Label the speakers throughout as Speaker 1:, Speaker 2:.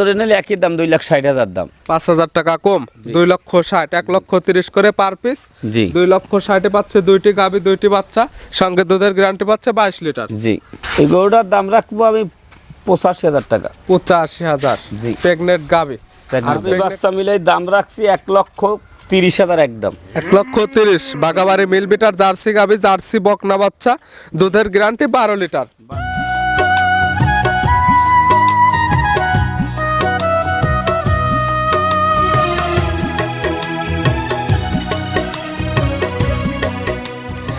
Speaker 1: ধরে নিলে একই দাম দুই লাখ ষাট হাজার দাম।
Speaker 2: পাঁচ হাজার টাকা কম দুই লক্ষ ষাট এক লক্ষ তিরিশ করে পার পিস
Speaker 1: জি।
Speaker 2: দুই লক্ষ ষাটে পাচ্ছে দুইটি গাভি দুইটি বাচ্চা সঙ্গে দুধের গ্যারান্টি পাচ্ছে বাইশ লিটার।
Speaker 1: জি। এই গরুটার দাম রাখব আমি পঁচাশি হাজার টাকা।
Speaker 2: পঁচাশি হাজার।
Speaker 1: জি।
Speaker 2: প্রেগনেন্ট গাভি আর
Speaker 1: বাচ্চা মিলে দাম রাখছি এক লক্ষ তিরিশ হাজার একদম।
Speaker 2: এক লক্ষ তিরিশ। বাগাবাড়ি মিল বিটার জার্সি গাভি জার্সি বকনা বাচ্চা দুধের গ্যারান্টি বারো লিটার।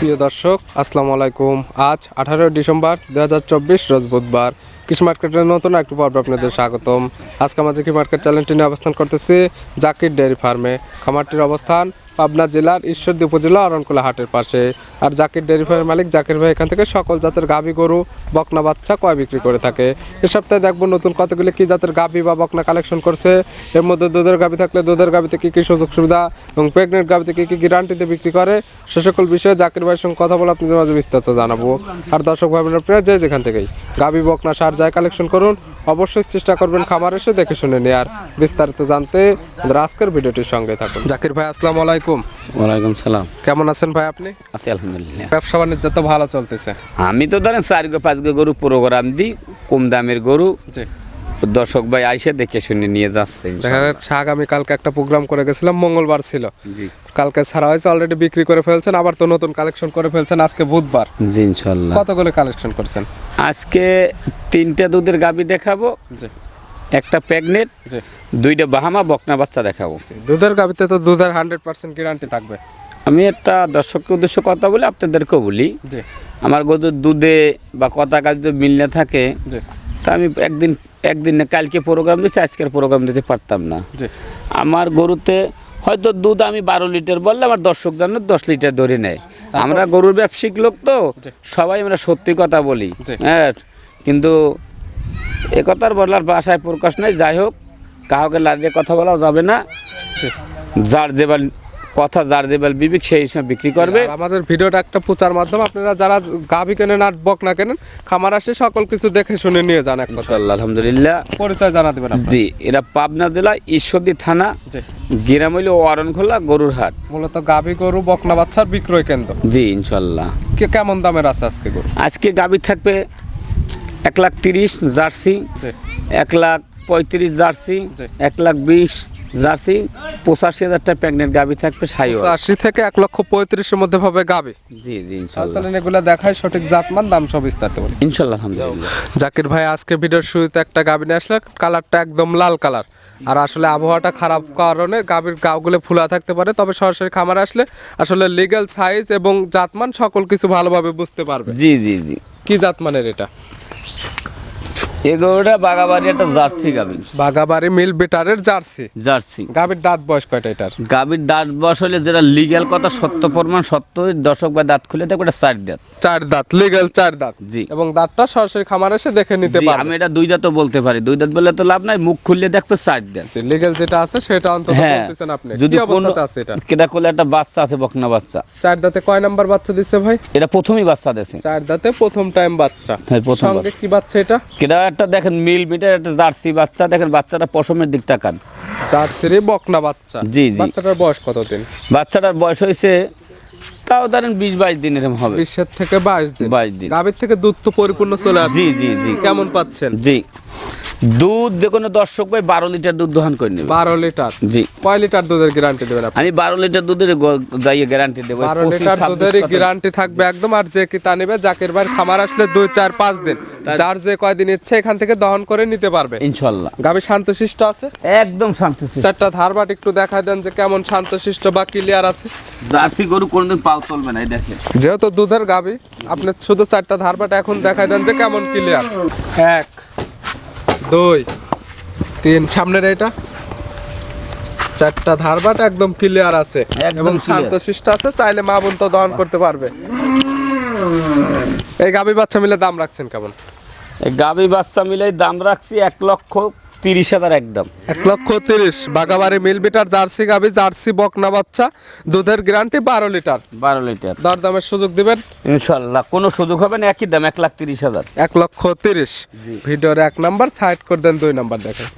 Speaker 2: প্রিয় দর্শক, আসসালামু আলাইকুম। আজ আঠারোই ডিসেম্বর দু হাজার চব্বিশ, রোজ বুধবার। কৃষি মার্কেটের নতুন একটি পর্ব আপনাদের স্বাগতম। আজকে আমাদের কৃষি মার্কেট চ্যানেলটি নিয়ে অবস্থান করতেছি জাকির ডেয়ারি ফার্মে। খামারটির অবস্থান পাবনা জেলার ঈশ্বরদী উপজেলা অরণকুলা হাটের পাশে। আর জাকির ডেয়ারি ফার্মের মালিক জাকির ভাই এখান থেকে সকল জাতের গাভী গরু, বকনা বাচ্চা কয় বিক্রি করে থাকে। এ সপ্তাহে দেখব নতুন কতগুলি কী জাতের গাভী বা বকনা কালেকশন করছে। এর মধ্যে দুধের গাভী থাকলে দুধের গাভীতে কী কী সুযোগ সুবিধা এবং প্রেগনেন্ট গাভীতে কী কি গ্যারান্টিতে বিক্রি করে, সে সকল বিষয়ে জাকির ভাইয়ের সঙ্গে কথা বলে আপনাদের মাঝে বিস্তারিত জানাব। আর দর্শক ভাই আপনারা যে যেখান থেকেই গাভী বকনা, সার যায় কালেকশন করুন অবশ্যই চেষ্টা করবেন খাবার এসে দেখে শুনে নিয়ে। আর বিস্তারিত জানতে আজকের ভিডিওটির সঙ্গে থাকুন। জাকির ভাই আসসালামু আলাইকুম।
Speaker 1: ওয়ালাইকুম সালাম।
Speaker 2: কেমন আছেন ভাই আপনি?
Speaker 1: আছি আলহামদুলিল্লাহ।
Speaker 2: ব্যবসা বাণিজ্য তো ভালো চলতেছে।
Speaker 1: আমি তো ধরেন চার গো পাঁচ গো গরু প্রোগ্রাম দিই কম দামের গরু। দর্শক ভাই আইসে দেখে শুনে নিয়ে যাচ্ছে
Speaker 2: দেখা যাচ্ছে আগামী কালকে একটা প্রোগ্রাম করে গেছিলাম মঙ্গলবার ছিল।
Speaker 1: জি।
Speaker 2: কালকে ছাড়া হয়েছে অলরেডি বিক্রি করে ফেলছেন আবার তো নতুন কালেকশন করে ফেলছেন আজকে বুধবার।
Speaker 1: জি ইনশাল্লাহ
Speaker 2: কতগুলো কালেকশন করছেন?
Speaker 1: আজকে তিনটে দুধের গাবি দেখাবো
Speaker 2: জি।
Speaker 1: একটা প্রেগনেট
Speaker 2: জি।
Speaker 1: দুইটা বাহামা বকনা বাচ্চা দেখাবো।
Speaker 2: দুধের গাবিতে তো দুধের হান্ড্রেড পার্সেন্ট গ্যারান্টি থাকবে।
Speaker 1: আমি একটা দর্শককে উদ্দেশ্য কথা বলি আপনাদেরকেও বলি।
Speaker 2: জি।
Speaker 1: আমার গরুর দুধে বা কথা কাজ মিল না থাকে
Speaker 2: জি।
Speaker 1: তা আমি একদিন একদিন না কালকে প্রোগ্রাম দিচ্ছি আজকের প্রোগ্রাম দিতে পারতাম না। আমার গরুতে হয়তো দুধ আমি বারো লিটার বললে আমার দর্শক জানো দশ লিটার ধরে নেয়। আমরা গরুর ব্যবসায়িক লোক তো সবাই আমরা সত্যি কথা বলি। হ্যাঁ কিন্তু এ কথার বলার ভাষায় প্রকাশ নাই। যাই হোক কাউকে লাগিয়ে কথা বলাও যাবে না। যার যেবার কথা যার যেবার বিবেক সেই হিসাবে বিক্রি করবে।
Speaker 2: আমাদের ভিডিওটা একটা প্রচার মাধ্যম আপনারা যারা গাভি কেনেন আর বক না কেনেন খামার আসে সকল কিছু দেখে শুনে নিয়ে যান এক কথা
Speaker 1: আলহামদুলিল্লাহ।
Speaker 2: পরিচয় জানা দেবেন
Speaker 1: জি এরা পাবনা জেলা ঈশ্বরদী থানা গ্রাম হইল অরণখোলা গরুর হাট
Speaker 2: মূলত গাভি গরু বকনা বাচ্চার বিক্রয় কেন্দ্র।
Speaker 1: জি ইনশাল্লাহ
Speaker 2: কে কেমন দামের আছে আজকে গরু?
Speaker 1: আজকে গাভী থাকবে এক লাখ তিরিশ জার্সি এক লাখ পঁয়ত্রিশ জার্সি এক লাখ বিশ জার্সি পঁচাশি হাজারটা প্রেগনেন্ট গাভী থাকবে সাইও
Speaker 2: আশি থেকে এক লক্ষ পঁয়ত্রিশের মধ্যে পাবে গাভি।
Speaker 1: জি জি ইনশাল্লাহ।
Speaker 2: চলেন এগুলো দেখায় সঠিক জাতমান দাম সব বিস্তারিত বলি।
Speaker 1: ইনশাল্লাহ আলহামদুলিল্লাহ।
Speaker 2: জাকির ভাই আজকে ভিডিওর শুরুতে একটা গাভি নিয়ে আসলে কালারটা একদম লাল কালার। আর আসলে আবহাওয়াটা খারাপ কারণে গাভীর গাওগুলো ফুলা থাকতে পারে তবে সরাসরি খামার আসলে আসলে লিগ্যাল সাইজ এবং জাতমান সকল কিছু ভালোভাবে বুঝতে পারবে।
Speaker 1: জি জি জি।
Speaker 2: কি জাতমানের এটা?
Speaker 1: বাগাবাড়ি একটা জার্সি
Speaker 2: বাগাবাড়ি মিল বিটারের জার্সি।
Speaker 1: জার্সি।
Speaker 2: গাভীর দাঁত বয়স কয়টা এটার?
Speaker 1: গাভীর দাঁত বয়স হলে যেটা লিগ্যাল কথা সত্য প্রমাণ সত্য দর্শক বা দাঁত খুলে চার দাঁত।
Speaker 2: চার দাঁত লিগ্যাল চার দাঁত।
Speaker 1: জি।
Speaker 2: এবং দাঁতটা সরাসরি খামারে এসে দেখে নিতে পারবে।
Speaker 1: আমি এটা দুই দাঁতও বলতে পারি। দুই দাঁত বললে তো লাভ নাই মুখ খুললে দেখবে চার দাঁত।
Speaker 2: লিগ্যাল যেটা আছে সেটা অন্তত
Speaker 1: হ্যাঁ
Speaker 2: বলতেছেন আপনি।
Speaker 1: যদি
Speaker 2: কি
Speaker 1: কোনো
Speaker 2: অবস্থাতে আছে এটা?
Speaker 1: কেটা একটা বাচ্চা আছে বকনা বাচ্চা।
Speaker 2: চার দাঁতে কয় নাম্বার বাচ্চা দিচ্ছে ভাই?
Speaker 1: এটা প্রথমই বাচ্চা দেছে।
Speaker 2: চার দাঁতে প্রথম টাইম বাচ্চা।
Speaker 1: হ্যাঁ প্রথম
Speaker 2: সঙ্গে কি বাচ্চা এটা?
Speaker 1: কেটা একটা দেখেন মিল মিটার একটা জার্সি বাচ্চা দেখেন বাচ্চাটা পশমের দিক তাকান।
Speaker 2: জার্সিরই বকনা বাচ্চা।
Speaker 1: জি, জি।
Speaker 2: বাচ্চাটার বয়স কত দিন
Speaker 1: বাচ্চাটার বয়স হয়েছে তাও ধরেন বিশ বাইশ দিন এরকম হবে।
Speaker 2: বিশের থেকে বাইশ দিন।
Speaker 1: বাইশ দিন।
Speaker 2: গাভীর থেকে দুধ তো পরিপূর্ণ চলে আসছে
Speaker 1: জি জি জি।
Speaker 2: কেমন পাচ্ছেন?
Speaker 1: জি। দুধ কোনো দর্শক ভাই বারো লিটার দুধ দোহান করে নেবে।
Speaker 2: বারো লিটার?
Speaker 1: জি।
Speaker 2: কয় লিটার দুধের গ্যারান্টি দেবেন
Speaker 1: আমি বারো লিটার দুধের দাইয়ে গ্যারান্টি দেবো
Speaker 2: বারো লিটার দুধেরই গ্যারান্টি থাকবে একদম আর যে কি তা নেবে জাকির ভাই খামার আসলে দুই চার পাঁচ দিন। যার যে কয়দিন ইচ্ছে এখান থেকে দহন করে নিতে পারবে।
Speaker 1: ইনশাল্লাহ।
Speaker 2: গাভী শান্তশিষ্ট আছে?
Speaker 1: একদম শান্তি
Speaker 2: চারটা ধারবাট একটু দেখায় দেন যে কেমন শান্তশিষ্ট বা ক্লিয়ার আছে।
Speaker 1: জার্সি গরু কোনোদিন পাল চলবে না দেখেন।
Speaker 2: যেহেতু দুধের গাভী আপনি শুধু চারটা ধারবাট এখন দেখায় দেন যে কেমন ক্লিয়ার এক। দুই তিন সামনের এটা? চারটা ধারবাটা একদম ক্লিয়ার আছে। এবং
Speaker 1: শান্ত
Speaker 2: শান্তশিষ্ট আছে চাইলে মা বোন তো দহন করতে পারবে। এই গাভী বাচ্চা মিলে দাম রাখছেন কেমন?
Speaker 1: এই গাভী বাচ্চা মিলে দাম রাখছি এক লক্ষ তিরিশ হাজার একদম।
Speaker 2: এক লক্ষ তিরিশ। বাগাবাড়ি মিল বিটার জার্সি গাভী জার্সি বকনা বাচ্চা দুধের গ্যারান্টি বারো লিটার।
Speaker 1: বারো লিটার।
Speaker 2: দরদামের সুযোগ দিবেন?
Speaker 1: ইনশাল্লাহ কোনো সুযোগ হবে না একই দাম এক লাখ তিরিশ হাজার।
Speaker 2: এক লক্ষ তিরিশ। ভিডিওর এক নাম্বার সাইড করে দেন দুই নাম্বার দেখেন।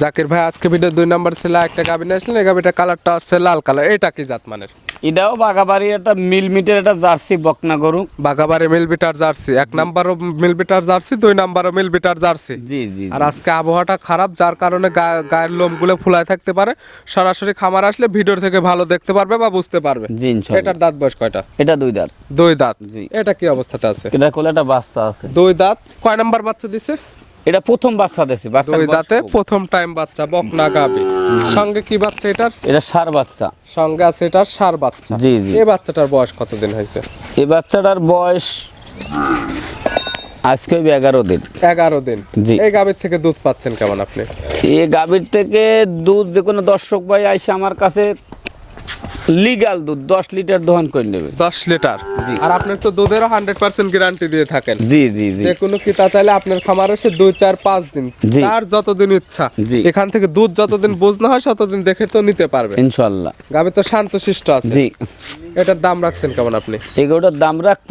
Speaker 2: জাকির ভাই আজকে ভিডিও দুই নাম্বার ছিল একটা গাবি নিয়ে আসলেন এই গাবিটা কালারটা আসছে লাল কালার এটা কি জাত মানের
Speaker 1: এটাও বাগাবাড়ি একটা মিল মিটের একটা জার্সি বকনা গরু।
Speaker 2: বাগাবাড়ি মিলবিটার জার্সি। এক নাম্বারও মিলবিটার জার্সি দুই নাম্বারও মিলবিটার জার্সি।
Speaker 1: জি জি
Speaker 2: আর আজকে আবহাওয়াটা খারাপ যার কারণে গায়ের লোমগুলো ফুলায় থাকতে পারে। সরাসরি খামার আসলে ভিডিও থেকে ভালো দেখতে পারবে বা বুঝতে পারবে।
Speaker 1: জি
Speaker 2: এটার দাঁত বয়স কয়টা?
Speaker 1: এটা দুই দাঁত।
Speaker 2: দুই দাঁত।
Speaker 1: জি।
Speaker 2: এটা কি অবস্থাতে আছে?
Speaker 1: এটা কোলে একটা বাচ্চা আছে।
Speaker 2: দুই দাঁত। কয় নাম্বার বাচ্চা দিছে?
Speaker 1: এটা প্রথম বাচ্চা দিয়েছে বাচ্চা
Speaker 2: দুই দাঁতে প্রথম টাইম বাচ্চা বকনা গাবি সঙ্গে কি বাচ্চা এটার?
Speaker 1: এটা সার বাচ্চা।
Speaker 2: সঙ্গে আছে এটার সার বাচ্চা।
Speaker 1: জি, জি।
Speaker 2: এই বাচ্চাটার বয়স কতদিন হয়েছে?
Speaker 1: এই বাচ্চাটার বয়স আজকে এগারো দিন।
Speaker 2: এগারো দিন।
Speaker 1: জি।
Speaker 2: এই গাবির থেকে দুধ পাচ্ছেন কেমন আপনি?
Speaker 1: এই গাভীর থেকে দুধ যে কোনো দর্শক ভাই আইসে আমার কাছে লিগাল দুধ দশ লিটার দোহন করে নেবে।
Speaker 2: দশ লিটার। আর আপনার তো দুধেরও হান্ড্রেড পার্সেন্ট গ্যারান্টি দিয়ে থাকেন।
Speaker 1: জি জি জি।
Speaker 2: যে কোনো কিতা চাইলে আপনার খামারে সে দুই চার পাঁচ দিন। তার যতদিন ইচ্ছা।
Speaker 1: জি।
Speaker 2: এখান থেকে দুধ যতদিন বোঝনা হয় ততদিন দেখে তো নিতে পারবে।
Speaker 1: ইনশাল্লাহ।
Speaker 2: গাবে তো শান্তশিষ্ট আছে।
Speaker 1: জি।
Speaker 2: এটার দাম রাখছেন কেমন আপনি?
Speaker 1: এগুলোটার দাম রাখব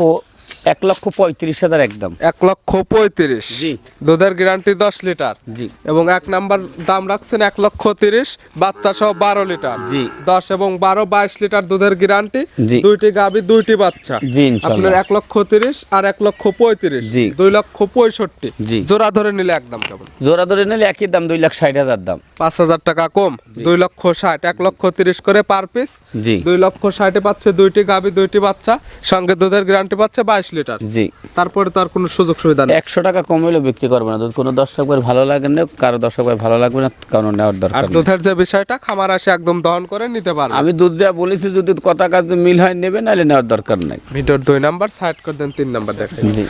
Speaker 1: এক লক্ষ পঁয়ত্রিশ হাজার একদম।
Speaker 2: এক লক্ষ পঁয়ত্রিশ।
Speaker 1: জি।
Speaker 2: দুধের গ্যারান্টি দশ লিটার।
Speaker 1: জি।
Speaker 2: এবং এক নাম্বার দাম রাখছেন এক লক্ষ তিরিশ বাচ্চা সহ বারো লিটার।
Speaker 1: জি।
Speaker 2: দশ এবং বারো বাইশ লিটার দুধের গ্যারান্টি
Speaker 1: জি।
Speaker 2: দুইটি গাবি দুইটি বাচ্চা।
Speaker 1: জি,
Speaker 2: আপনার এক লক্ষ তিরিশ আর এক লক্ষ পঁয়ত্রিশ।
Speaker 1: জি।
Speaker 2: দুই লক্ষ পঁয়ষট্টি।
Speaker 1: জি।
Speaker 2: জোড়া ধরে নিলে একদম কেমন?
Speaker 1: জোড়া ধরে নিলে একই দাম দুই লাখ ষাট হাজার দাম।
Speaker 2: পাঁচ হাজার টাকা কম দুই লক্ষ ষাট এক লক্ষ তিরিশ করে পার পিস
Speaker 1: জি।
Speaker 2: দুই লক্ষ ষাটে পাচ্ছে দুইটি গাবি দুইটি বাচ্চা। সঙ্গে দুধের গ্যারান্টি পাচ্ছে বাইশ লিটার।
Speaker 1: জি।
Speaker 2: তারপরে তো আর কোনো সুযোগ সুবিধা নেই।
Speaker 1: একশো টাকা কমাইলেও বিক্রি করবে না। কোনো দর্শক ভাই ভালো লাগে না কারও দর্শক ভাই ভালো লাগবে না কারণ নেওয়ার
Speaker 2: আর
Speaker 1: দরকার নেই।
Speaker 2: দুধের যে বিষয়টা খামার আসে একদম দহন করে নিতে পারবে।
Speaker 1: আমি দুধ দেওয়া বলেছি যদি কথা কাজ মিল হয় নেবে নাহলে নেওয়ার দরকার নাই।
Speaker 2: ভিডিওর দুই নাম্বার সাইড করে দেন তিন নাম্বার দেখেন
Speaker 1: জি।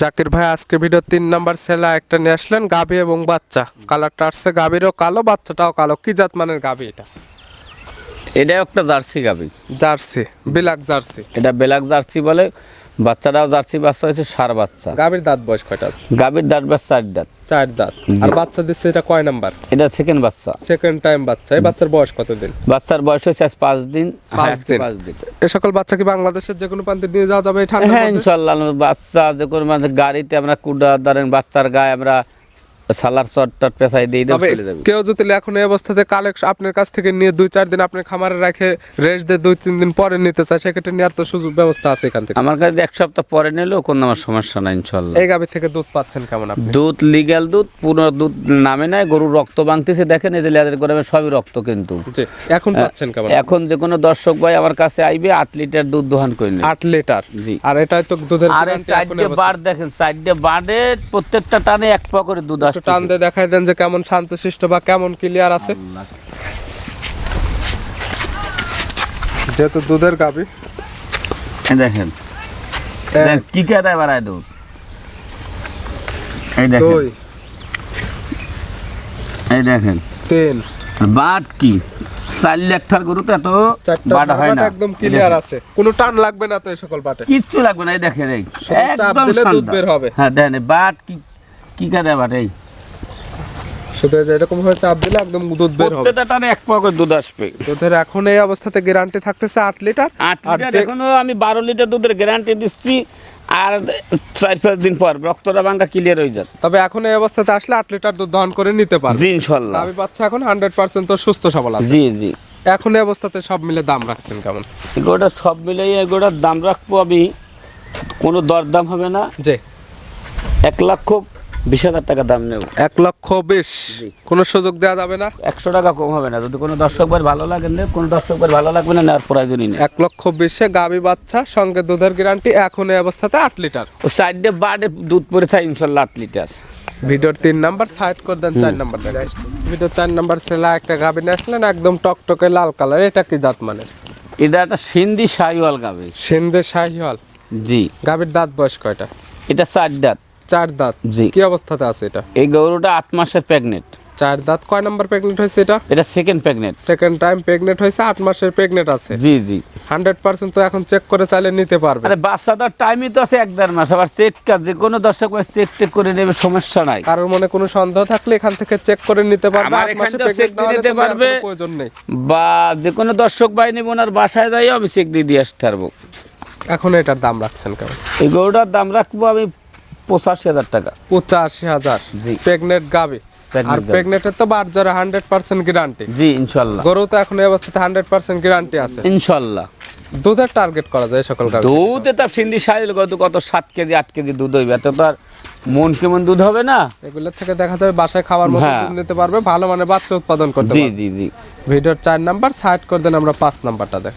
Speaker 2: জাকির ভাই আজকে ভিডিও তিন নাম্বার সেলা একটা নিয়ে আসলেন গাভী এবং বাচ্চা। কালারটা আসছে গাভীরও কালো বাচ্চাটাও কালো। কি জাত মানের গাভী এটা?
Speaker 1: এটা একটা জার্সি গাবি
Speaker 2: জার্সি বিলাক জার্সি।
Speaker 1: এটা বেলাক জার্সি বলে বাচ্চাটাও জার্সি বাচ্চা হয়েছে সার বাচ্চা।
Speaker 2: গাভীর দাঁত বয়স কয়টা আছে?
Speaker 1: গাভীর দাঁত বা চার দাঁত।
Speaker 2: চার দাঁত। আর বাচ্চা দিচ্ছে এটা কয় নাম্বার?
Speaker 1: এটা সেকেন্ড বাচ্চা।
Speaker 2: সেকেন্ড টাইম বাচ্চা। এই বাচ্চার বয়স কতদিন?
Speaker 1: বাচ্চার বয়স হয়েছে আজ পাঁচ দিন।
Speaker 2: পাঁচ
Speaker 1: হ্যাঁ,
Speaker 2: দিন।
Speaker 1: পাঁচ দিন।
Speaker 2: এ সকল বাচ্চা কি বাংলাদেশের যে কোনো প্রান্তে নিয়ে যাওয়া যাবে এই ঠান্ডার
Speaker 1: হ্যাঁ? ইনশাল্লাহ বাচ্চা যে কোনো মানে গাড়িতে আমরা কুডা ধরেন বাচ্চার গায়ে আমরা সালার চটটট পেঁচাই দিয়ে দিয়ে চলে যাবে।
Speaker 2: কেউ যদি এখন এই অবস্থাতে কালেকশন আপনার কাছ থেকে নিয়ে দুই চার দিন আপনার খামারে রেখে রেস্ট দিয়ে দুই তিন দিন পরে নিতে চায় সেক্ষেত্রে নেওয়ার তো সুযোগ ব্যবস্থা আছে এখান থেকে।
Speaker 1: আমার কাছে এক সপ্তাহ পরে নিলেও কোনো আমার সমস্যা নাই ইনশাল্লাহ
Speaker 2: এই গাভী থেকে দুধ পাচ্ছেন কেমন আপনি?
Speaker 1: দুধ লিগ্যাল দুধ পুরো দুধ নামে নাই গরুর রক্ত ভাঙতেছে দেখেন এই যে লেদের গরমে সবই রক্ত কিন্তু।
Speaker 2: এখন পাচ্ছেন কেমন
Speaker 1: এখন যে কোনো দর্শক ভাই আমার কাছে আইবে আট লিটার দুধ দোহান করে
Speaker 2: আট লিটার?
Speaker 1: জি।
Speaker 2: আর এটাই তো দুধের
Speaker 1: আর সাইডে বার দেখেন সাইডে বারে প্রত্যেকটা টানে এক পা করে দুধ
Speaker 2: একটু টান দিয়ে দেখাই দেন যে কেমন শান্তশিষ্ট বা কেমন ক্লিয়ার আছে। যেহেতু দুধের গাভী।
Speaker 1: দেখেন। দেখেন কি বাড়ায় দুধ? এই দেখেন। এই দেখেন।
Speaker 2: তিন।
Speaker 1: বাট কি? চার লাখটার গরু তো এত বাট হয় না।
Speaker 2: একদম ক্লিয়ার আছে। কোনো টান লাগবে না তো এই সকল বাটে।
Speaker 1: কিচ্ছু লাগবে না এই দেখেন এই। একদম
Speaker 2: দুধ বের হবে।
Speaker 1: হ্যাঁ দেখেন এই বাট কি কি কাদা বাট এই?
Speaker 2: এরকম ভাবে চাপ দিলে একদম দুধ বের হবে।
Speaker 1: প্রত্যেকটা টানে এক পা করে দুধ আসবে।
Speaker 2: দুধের এখন এই অবস্থাতে গ্যারান্টি থাকতেছে লিটার।
Speaker 1: লিটার এখনও আমি বারো লিটার দুধের গ্যারান্টি দিচ্ছি আর চার পাঁচ দিন পর রক্তটা ভাঙ্গা ক্লিয়ার হয়ে
Speaker 2: তবে এখন এই অবস্থাতে আসলে আট লিটার দুধ দহন করে নিতে পারবে।
Speaker 1: জি ইনশাল্লাহ
Speaker 2: আমি বাচ্চা এখন হান্ড্রেড পার্সেন্ট তো সুস্থ সবল আছে।
Speaker 1: জি জি।
Speaker 2: এখন এই অবস্থাতে সব মিলে দাম রাখছেন কেমন?
Speaker 1: এগুলোটা সব মিলিয়ে এগুলোটার দাম রাখব আমি কোনো দরদাম হবে না।
Speaker 2: জি।
Speaker 1: এক লক্ষ বিশ হাজার টাকা দাম নেব।
Speaker 2: এক লক্ষ বিশ। কোনো সুযোগ দেওয়া যাবে না?
Speaker 1: একশো টাকা কম হবে না। যদি কোনো দর্শক ভাই ভালো লাগে না কোনো দর্শক ভাই ভালো লাগবে না নেওয়ার প্রয়োজনই নেই।
Speaker 2: এক লক্ষ বিশে গাবি বাচ্চা সঙ্গে দুধের গ্যারান্টি এখন এই অবস্থাতে আট লিটার।
Speaker 1: ও সাইডে বার্ডে দুধ পরে থাকে ইনশাল্লাহ আট লিটার।
Speaker 2: ভিডিওর তিন নাম্বার সাইড করে দেন চার নাম্বার ভিডিও চার নাম্বার সেলা একটা গাবি নিয়ে একদম টকটকে লাল কালার। এটা কি জাত মানের?
Speaker 1: এটা একটা সিন্ধি শাহিওয়াল গাবে।
Speaker 2: সিন্ধে শাহিওয়াল।
Speaker 1: জি।
Speaker 2: গাবির দাঁত বয়স কয়টা?
Speaker 1: এটা চার দাঁত।
Speaker 2: চার দাঁত।
Speaker 1: জি।
Speaker 2: কি অবস্থাতে আছে এটা?
Speaker 1: এই গরুটা আট মাসের প্রেগনেন্ট
Speaker 2: চার দাঁত কয় নাম্বার প্রেগনেন্ট হয়েছে এটা?
Speaker 1: এটা second pregnant
Speaker 2: second time pregnant হয়েছে আট মাসের প্রেগনেন্ট আছে।
Speaker 1: জি জি।
Speaker 2: হান্ড্রেড পার্সেন্ট তো এখন চেক করে চাইলে নিতে পারবে।
Speaker 1: আরে বাচ্চাটার টাইমই তো আছে এক দেড় মাস আবার চেকটা যে কোনো দর্শক ভাই চেক টেক করে নেবে সমস্যা নাই।
Speaker 2: কারোর মনে কোনো সন্দেহ থাকলে এখান থেকে চেক করে নিতে পারবে
Speaker 1: আমার
Speaker 2: আট
Speaker 1: এখান থেকেও
Speaker 2: pregnant
Speaker 1: দিয়ে নিতে পারবে।
Speaker 2: প্রয়োজন নেই।
Speaker 1: বা যে কোনো দর্শক ভাই নেব ওনার বাসায় যাই আমি চেক দিয়ে দিয়ে আসতে পারব।
Speaker 2: এখন এটার দাম রাখছেন কেমন?
Speaker 1: এই গরুটার দাম রাখব আমি পঁচাশি হাজার টাকা।
Speaker 2: পঁচাশি হাজার।
Speaker 1: জি।
Speaker 2: প্রেগনেন্ট গাবে। আর প্রেগনেন্টের তো বার হান্ড্রেড পার্সেন্ট গ্যারান্টি
Speaker 1: জি ইনশাল্লাহ।
Speaker 2: গরু তো এখন এই অবস্থাতে হান্ড্রেড পার্সেন্ট গ্যারান্টি আছে।
Speaker 1: ইনশাল্লাহ।
Speaker 2: দুধের টার্গেট করা যায় সকল
Speaker 1: দুধ তো সিন্ধি সাইল কত কত সাত কেজি আট কেজি দুধ হইবে? এত তো আর মন কেমন দুধ হবে না?
Speaker 2: এগুলোর থেকে দেখা যাবে বাসায় খাওয়ার মতো
Speaker 1: হ্যাঁ।
Speaker 2: দুধ নিতে পারবে ভালো মানে বাচ্চা উৎপাদন করতে
Speaker 1: জি
Speaker 2: পারবে।
Speaker 1: জি জি।
Speaker 2: ভিডিওর চার নাম্বার সাইড করে দেন আমরা পাঁচ নাম্বারটা দেখ।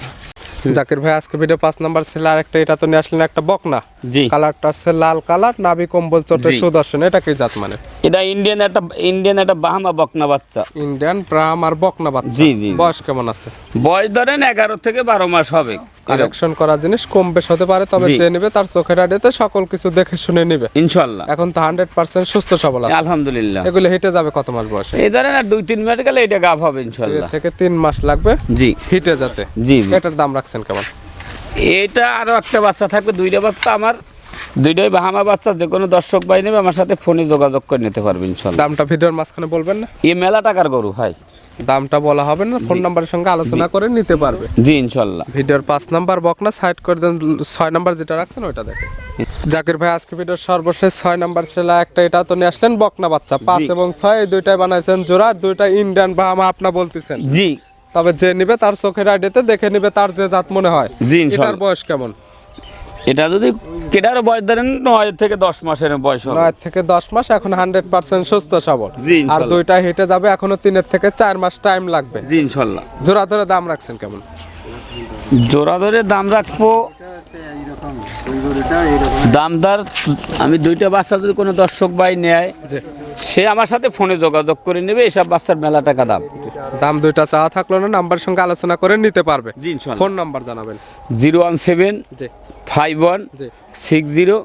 Speaker 2: জাকির ভাই আজকে ভিডিও পাঁচ নাম্বার ছিল আর একটা এটা তো নিয়ে আসলেন একটা বকনা।
Speaker 1: জি।
Speaker 2: কালারটা হচ্ছে লাল কালার নাভি কম্বল চোটে সুদর্শন এটা কি জাত মানে?
Speaker 1: এটা ইন্ডিয়ান একটা ইন্ডিয়ান একটা বাহামা বকনা বাচ্চা।
Speaker 2: ইন্ডিয়ান ব্রাহ্ম আর বকনা বাচ্চা।
Speaker 1: জি, জি।
Speaker 2: বয়স কেমন আছে?
Speaker 1: বয়স ধরেন এগারো থেকে বারো মাস হবে।
Speaker 2: কালেকশন করা জিনিস কম বেশ হতে পারে তবে যে নিবে তার চোখের আড়িতে সকল কিছু দেখে শুনে নিবে।
Speaker 1: ইনশাল্লাহ
Speaker 2: এখন তো হান্ড্রেড পার্সেন্ট সুস্থ সবল আছে।
Speaker 1: আলহামদুলিল্লাহ।
Speaker 2: এগুলো হেঁটে যাবে কত মাস বয়সে?
Speaker 1: এই ধরেন আর দুই তিন মাস গেলে এটা গাভ হবে
Speaker 2: এর
Speaker 1: ইনশাল্লাহ
Speaker 2: থেকে তিন মাস লাগবে
Speaker 1: জি।
Speaker 2: হিটে যেতে।
Speaker 1: জি
Speaker 2: এটার দাম রাখছেন কেমন?
Speaker 1: এটা আরও একটা বাচ্চা থাকবে দুইটা বাচ্চা আমার। দুইটাই বাহামা বাচ্চা যে কোনো দর্শক ভাই নেবে আমার সাথে ফোনে যোগাযোগ করে নিতে পারবে ইনশাল্লাহ।
Speaker 2: দামটা ভিডিওর মাঝখানে বলবেন না?
Speaker 1: এ মেলা টাকার গরু ভাই।
Speaker 2: দামটা বলা হবে না ফোন নাম্বারের সঙ্গে আলোচনা করে নিতে পারবে।
Speaker 1: জি ইনশাল্লাহ।
Speaker 2: ভিডিওর পাঁচ নাম্বার বকনা সাইড করে দেন ছয় নাম্বার যেটা রাখছেন ওইটা দেখেন। জাকির ভাই আজকে ভিডিওর সর্বশেষ ছয় নাম্বার ছিল একটা এটা তো নিয়ে আসলেন বকনা বাচ্চা। পাঁচ এবং ছয় এই দুইটাই বানাইছেন জোড়া দুইটা ইন্ডিয়ান বা আমা আপনা বলতেছেন।
Speaker 1: জি।
Speaker 2: তবে যে নিবে তার চোখের আইডিতে দেখে নিবে তার যে জাত মনে হয়।
Speaker 1: জি,
Speaker 2: এটার বয়স কেমন?
Speaker 1: এটা যদি কেটারও বয়স ধরেন নয় থেকে দশ মাসের বয়স হবে।
Speaker 2: নয় থেকে দশ মাস এখন হান্ড্রেড পার্সেন্ট সুস্থ সবল। আর। দুইটা হেঁটে যাবে এখনও তিনের থেকে চার মাস টাইম লাগবে।
Speaker 1: জি ইনশাল্লাহ।
Speaker 2: জোড়া ধরে দাম রাখছেন কেমন?
Speaker 1: জোড়া ধরে দাম রাখব দামদার আমি দুইটা বাচ্চা যদি কোনো দর্শক ভাই নেয় সে আমার সাথে ফোনে যোগাযোগ করে নেবে এসব বাচ্চার মেলা টাকা দাম।
Speaker 2: দাম দুইটা চাওয়া থাকল না নাম্বার সঙ্গে আলোচনা করে নিতে পারবে। ফোন নাম্বার জানাবেন।
Speaker 1: Zero one seven five one six zero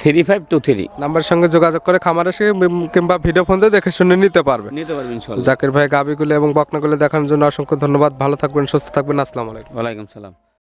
Speaker 1: three five two three.
Speaker 2: Number সঙ্গে যোগাযোগ করে খামার এসে কিংবা ভিডিও ফোন দিয়ে দেখে শুনে নিতে পারবে।
Speaker 1: নিতে পারবেন
Speaker 2: জাকির ভাই গাবিগুলো এবং বকনাগুলো দেখানোর জন্য অসংখ্য ধন্যবাদ। ভালো থাকবেন সুস্থ থাকবেন। আসসালামু আলাইকুম।
Speaker 1: ওয়ালাইকুম সালাম।